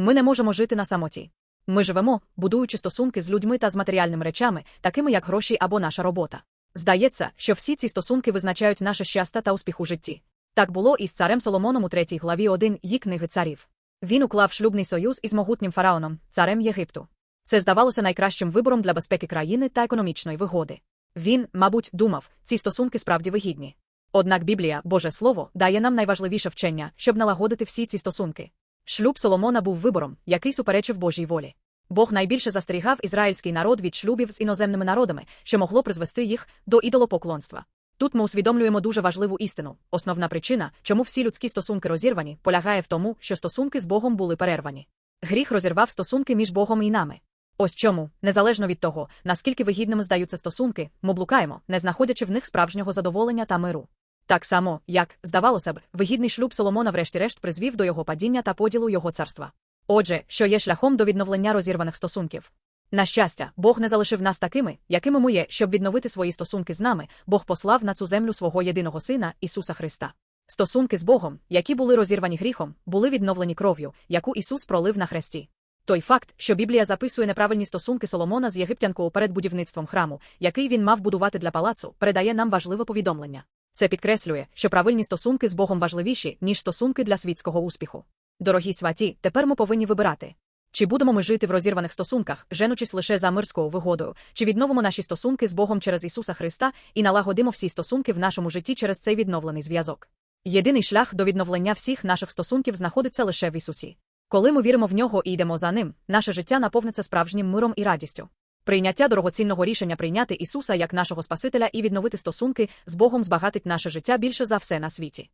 Ми не можемо жити на самоті. Ми живемо, будуючи стосунки з людьми та з матеріальними речами, такими як гроші або наша робота. Здається, що всі ці стосунки визначають наше щастя та успіх у житті. Так було і з царем Соломоном у третій главі 1 її книги царів. Він уклав шлюбний союз із могутнім фараоном, царем Єгипту. Це здавалося найкращим вибором для безпеки країни та економічної вигоди. Він, мабуть, думав, ці стосунки справді вигідні. Однак Біблія, Боже Слово, дає нам найважливіше вчення, щоб налагодити всі ці стосунки. Шлюб Соломона був вибором, який суперечив Божій волі. Бог найбільше застерігав ізраїльський народ від шлюбів з іноземними народами, що могло призвести їх до ідолопоклонства. Тут ми усвідомлюємо дуже важливу істину. Основна причина, чому всі людські стосунки розірвані, полягає в тому, що стосунки з Богом були перервані. Гріх розірвав стосунки між Богом і нами. Ось чому, незалежно від того, наскільки вигідними здаються стосунки, ми блукаємо, не знаходячи в них справжнього задоволення та миру. Так само, як, здавалося б, вигідний шлюб Соломона врешті-решт призвів до його падіння та поділу його царства. Отже, що є шляхом до відновлення розірваних стосунків. На щастя, Бог не залишив нас такими, якими ми є, щоб відновити свої стосунки з нами, Бог послав на цю землю свого єдиного Сина, Ісуса Христа. Стосунки з Богом, які були розірвані гріхом, були відновлені кров'ю, яку Ісус пролив на хресті. Той факт, що Біблія записує неправильні стосунки Соломона з єгиптянкою перед будівництвом храму, який він мав будувати для палацу, передає нам важливе повідомлення. Це підкреслює, що правильні стосунки з Богом важливіші, ніж стосунки для світського успіху. Дорогі святі, тепер ми повинні вибирати. Чи будемо ми жити в розірваних стосунках, женучись лише за мирською вигодою, чи відновимо наші стосунки з Богом через Ісуса Христа і налагодимо всі стосунки в нашому житті через цей відновлений зв'язок? Єдиний шлях до відновлення всіх наших стосунків знаходиться лише в Ісусі. Коли ми віримо в нього і йдемо за ним, наше життя наповниться справжнім миром і радістю. Прийняття дорогоцінного рішення прийняти Ісуса як нашого Спасителя і відновити стосунки з Богом збагатить наше життя більше за все на світі.